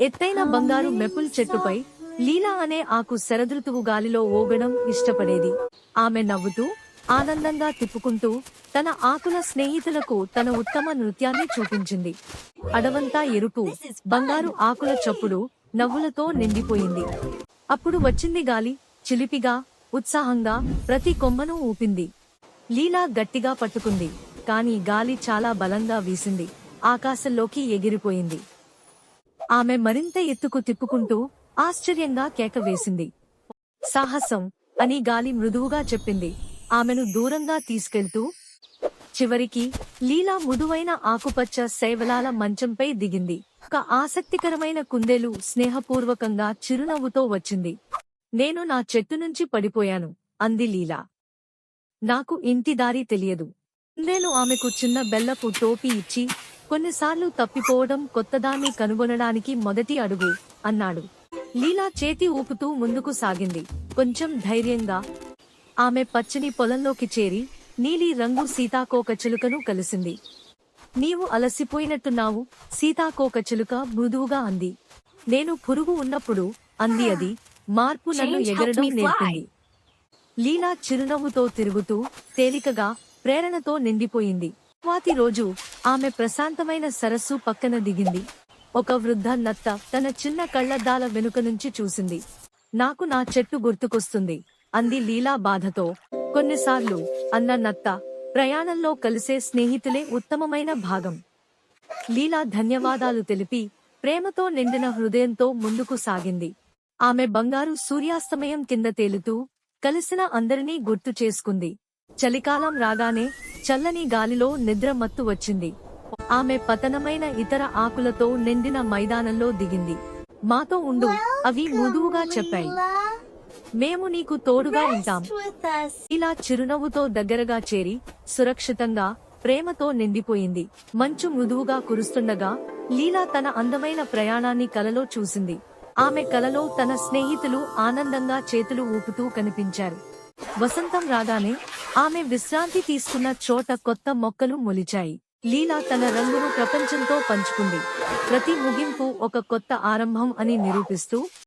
ఎత్తైన బంగారు మెపుల్ చెట్టుపై లీలా అనే ఆకు శరదృతువు గాలిలో ఓగడం ఇష్టపడేది. ఆమె నవ్వుతూ ఆనందంగా తిప్పుకుంటూ తన ఆకుల స్నేహితులకు తన ఉత్తమ నృత్యాన్ని చూపించింది. అడవంతా ఎరుపు బంగారు ఆకుల చప్పుడు నవ్వులతో నిండిపోయింది. అప్పుడు వచ్చింది గాలి చిలిపిగా ఉత్సాహంగా ప్రతి కొమ్మను ఊపింది. లీలా గట్టిగా పట్టుకుంది కాని గాలి చాలా బలంగా వీసింది. ఆకాశంలోకి ఎగిరిపోయింది. ఆమె మరింత ఎత్తుకు తిప్పుకుంటూ ఆశ్చర్యంగా కేక వేసింది. సాహసం అని గాలి మృదువుగా చెప్పింది. ఆమెను దూరంగా తీసుకెళ్తూ చివరికి లీలా మృదువైన ఆకుపచ్చ శైవలాల మంచంపై దిగింది. ఒక ఆసక్తికరమైన కుందేలు స్నేహపూర్వకంగా చిరునవ్వుతో వచ్చింది. నేను నా చెట్టు నుంచి పడిపోయాను అంది లీలా. నాకు ఇంటి దారి తెలియదు. నేను ఆమెకు చిన్న బెల్లపు టోపీ ఇచ్చి కొన్నిసార్లు తప్పిపోవడం కొత్తదాన్ని కనుగొనడానికి మొదటి అడుగు అన్నాడు. లీలా చేతి ఊపుతూ ముందుకు సాగింది. కొంచెం ధైర్యంగా ఆమె పచ్చని పొలంలోకి చేరి నీలి రంగు సీతాకోక చిలుకను కలిసింది. నీవు అలసిపోయినట్టున్నావు సీతాకోక చిలుక మృదువుగా అంది. నేను పురుగు ఉన్నప్పుడు అంది అది మార్పు నన్ను ఎగరడం. నేర్పింది. లీలా చిరునవ్వుతో తిరుగుతూ తేలికగా ప్రేరణతో నిండిపోయింది. వాతి రోజు ఆమె ప్రశాంతమైన సరస్సు పక్కన దిగింది. ఒక వృద్ధ నత్త తన చిన్న కళ్ళద్దాల వెనుక నుంచి చూసింది. నాకు నా చెట్టు గుర్తుకొస్తుంది అంది లీలా బాధతో. కొన్నిసార్లు అన్న నత్త ప్రయాణంలో కలిసే స్నేహితులే ఉత్తమమైన భాగం. లీలా ధన్యవాదాలు తెలిపి ప్రేమతో నిండిన హృదయంతో ముందుకు సాగింది. ఆమె బంగారు సూర్యాస్తమయం కింద తేలుతూ కలిసిన అందరినీ గుర్తు చేసుకుంది. చలికాలం రాగానే చల్లని గాలిలో నిద్ర మత్తు వచ్చింది. ఆమె పతనమైన ఇతర ఆకులతో నిండిన మైదానంలో దిగింది. మాతో ఉండు అవి మృదువుగా చెప్పాయి. మేము నీకు తోడుగా ఉంటాం. ఇలా చిరునవ్వుతో దగ్గరగా చేరి సురక్షితంగా ప్రేమతో నిండిపోయింది. మంచు మృదువుగా కురుస్తుండగా లీలా తన అందమైన ప్రయాణాన్ని కలలో చూసింది. ఆమె కలలో తన స్నేహితులు ఆనందంగా చేతులు ఊపుతూ కనిపించారు. వసంతం రాగానే ఆమె విశ్రాంతి తీసుకున్న చోట కొత్త మొక్కలు మొలిచాయి. లీలా తన రంగును ప్రపంచంతో పంచుకుంది. ప్రతి ముగింపు ఒక కొత్త ఆరంభం అని నిరూపిస్తూ